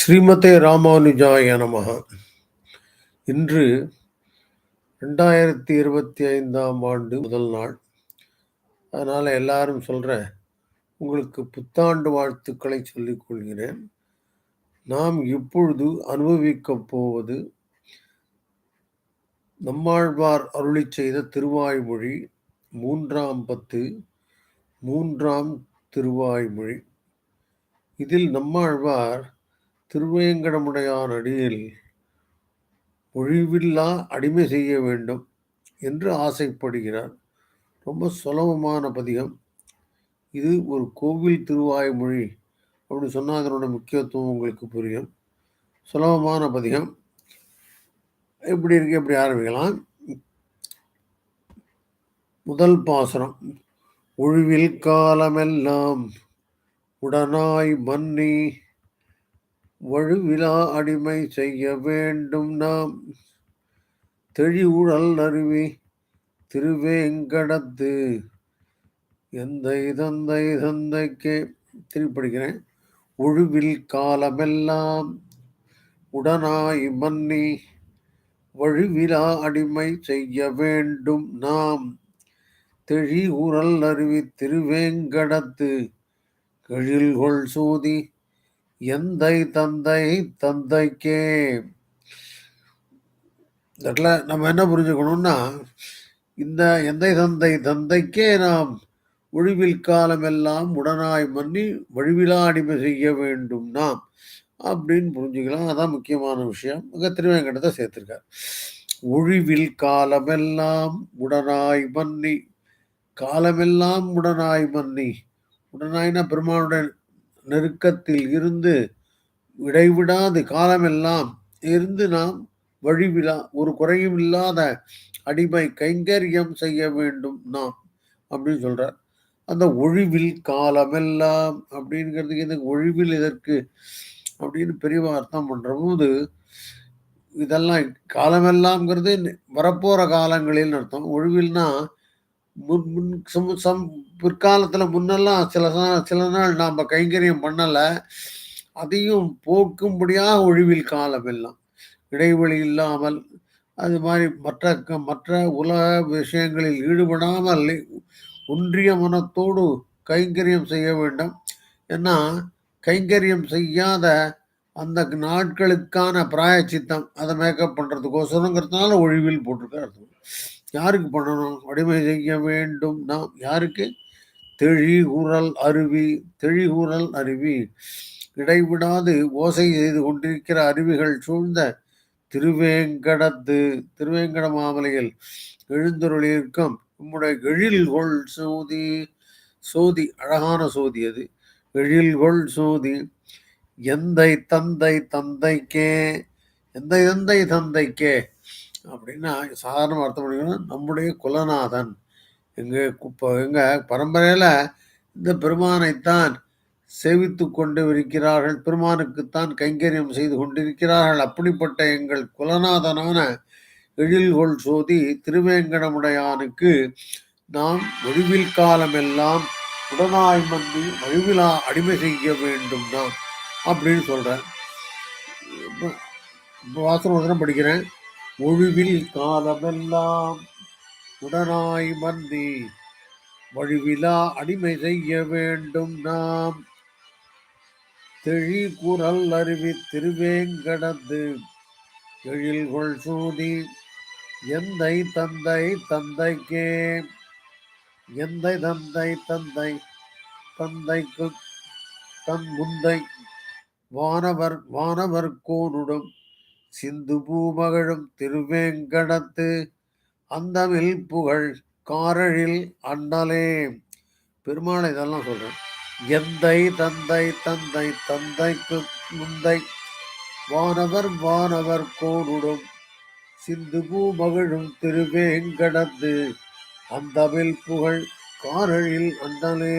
ஸ்ரீமதே ராமானுஜாய நமக. இன்று ரெண்டாயிரத்தி இருபத்தி ஐந்தாம் ஆண்டு முதல் நாள். அதனால் எல்லாரும் சொல்கிறேன் உங்களுக்கு புத்தாண்டு வாழ்த்துக்களை சொல்லிக் கொள்கிறேன். நாம் இப்பொழுது அனுபவிக்கப் போவது நம்மாழ்வார் அருளி செய்த திருவாய்மொழி மூன்றாம் பத்து மூன்றாம் திருவாய்மொழி. இதில் நம்மாழ்வார் திருவேங்கடமுடையான் அடியில் ஒழிவில்லா அடிமை செய்ய வேண்டும் என்று ஆசைப்படுகிறார். ரொம்ப சுலபமான பதிகம். இது ஒரு கோவில் திருவாய்மொழி அப்படின்னு சொன்னால் அதனோட முக்கியத்துவம் உங்களுக்கு புரியும். சுலபமான பதிகம். எப்படி இருக்கு எப்படி ஆரம்பிக்கலாம்? முதல் பாசனம் ஒழிவில் காலமெல்லாம் உடனாய் மன்னி வழுவிலா அடிமை செய்ய வேண்டும் நாம். தெளிவுழல் அருவி திருவேங்கடத்து. எந்தை தந்தை தந்தைக்கே. திருப்படிக்கிறேன் ஒழுவில் காலமெல்லாம் உடனாய் மன்னி. வழுவிலா அடிமை செய்ய வேண்டும் நாம். தெழி உரல் அருவி திருவேங்கடத்து. கழில்கொள் சூதி எந்தை தந்தை தந்தைக்கே. இதில் நம்ம என்ன புரிஞ்சுக்கணும்னா இந்த எந்தை தந்தை தந்தைக்கே நாம் ஒழிவில் காலமெல்லாம் உடனாய் மன்னி வழிவிலா அடிமை செய்ய வேண்டும் நாம் அப்படின்னு புரிஞ்சுக்கலாம். அதான் முக்கியமான விஷயம். அங்கே திருவேங்கடத்தை சேர்த்துருக்கார். ஒழிவில் காலமெல்லாம் உடனாய் மன்னி காலமெல்லாம் உடனாய் மன்னி. உடனாய்னா பெருமானுடன் நெருக்கத்தில் இருந்து இடைவிடாது காலமெல்லாம் இருந்து நாம் வழிவிழா ஒரு குறையும் இல்லாத அடிமை கைங்கரியம் செய்ய வேண்டும் நாம் அப்படின்னு சொல்றார். அந்த ஒழிவில் காலமெல்லாம் அப்படிங்கிறதுக்கு இந்த ஒழிவில் இதற்கு அப்படின்னு பெரியவா அர்த்தம் பண்ணுறபோது இதெல்லாம் காலமெல்லாம்ங்கிறது வரப்போகிற காலங்களில் அர்த்தம். ஒழிவில்னா முன் முன் சம் சம் பிற்காலத்தில் முன்னெல்லாம் சில சில நாள் நாம் கைங்கரியம் பண்ணலை. அதையும் போக்கும்படியாக ஒழிவில் காலம் எல்லாம். இடைவெளி இல்லாமல் அது மாதிரி மற்ற மற்ற உலக விஷயங்களில் ஈடுபடாமல் ஒன்றிய மனத்தோடு கைங்கரியம் செய்ய வேண்டும். ஏன்னா கைங்கரியம் செய்யாத அந்த நாட்களுக்கான பிராயச்சித்தம் அதை மேக்கப் பண்ணுறதுக்கோசரங்கிறதுனால ஒழிவில் போட்டிருக்காரு யாருக்கு பண்ணணும் அடிமை செய்ய வேண்டும் நாம். யாருக்கு? தெழிகுரல் அருவி தெழிகுரல் அருவி. இடைவிடாது ஓசை செய்து கொண்டிருக்கிற அருவிகள் சூழ்ந்த திருவேங்கடத்து திருவேங்கட மாமலையில் எழுந்தொருளிருக்கும் நம்முடைய எழில்கொள் சோதி சோதி அழகான சோதி அது. எழில்கொள் சோதி எந்தை தந்தை தந்தைக்கே எந்தை தந்தை தந்தைக்கே அப்படின்னா சாதாரண அர்த்தம் பண்ணிக்கணும் நம்முடைய குலநாதன். எங்கள் இப்போ எங்கள் பரம்பரையில் இந்த பெருமானைத்தான் சேவித்து கொண்டு இருக்கிறார்கள் பெருமானுக்குத்தான் கைங்கரியம் செய்து கொண்டிருக்கிறார்கள். அப்படிப்பட்ட எங்கள் குலநாதனான எழில்கொள் சோதி திருவேங்கடமுடையானுக்கு நாம் வடிவில் காலமெல்லாம் உடனாய் மந்தி வழிவிழா அடிமை செய்ய வேண்டும் தான் அப்படின்னு சொல்கிறேன் இப்போ வசனம் படிக்கிறேன். ஒழிவில் காலமெல்லாம் உடனாய் மந்தி வழிவிலா அடிமை செய்ய வேண்டும் நாம். தெழிகுரல் அருவி திருவேங்கடந்து எழில்கொள் சூதி எந்தை தந்தை தந்தைக்கே? எந்தை தந்தை தந்தை? தந்தைக்கு தன் முந்தை வானவர் வானவர் கோனுடும். சிந்து பூமகளும் திருவேங்கடத்து அந்தமில் புகழ் காரழில் அண்ணலே. பெருமாளை இதெல்லாம் சொல்றேன். எந்தை தந்தை தந்தை தந்தைக்கு முந்தை வானவர் வானவர் கோனுடும் சிந்து பூமகளும் திருவேங்கடத்து அந்தமில் புகழ் காரழில் அண்ணலே.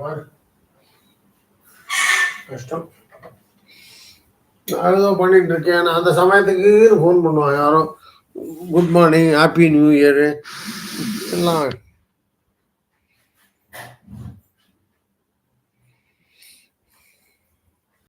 பாரு கஷ்டம். நான் ஏதோ பண்ணிட்டு இருக்கேன். அந்த சமயத்துக்கு ஃபோன் பண்ணுவான் யாரும் good morning happy new year எல்லாம்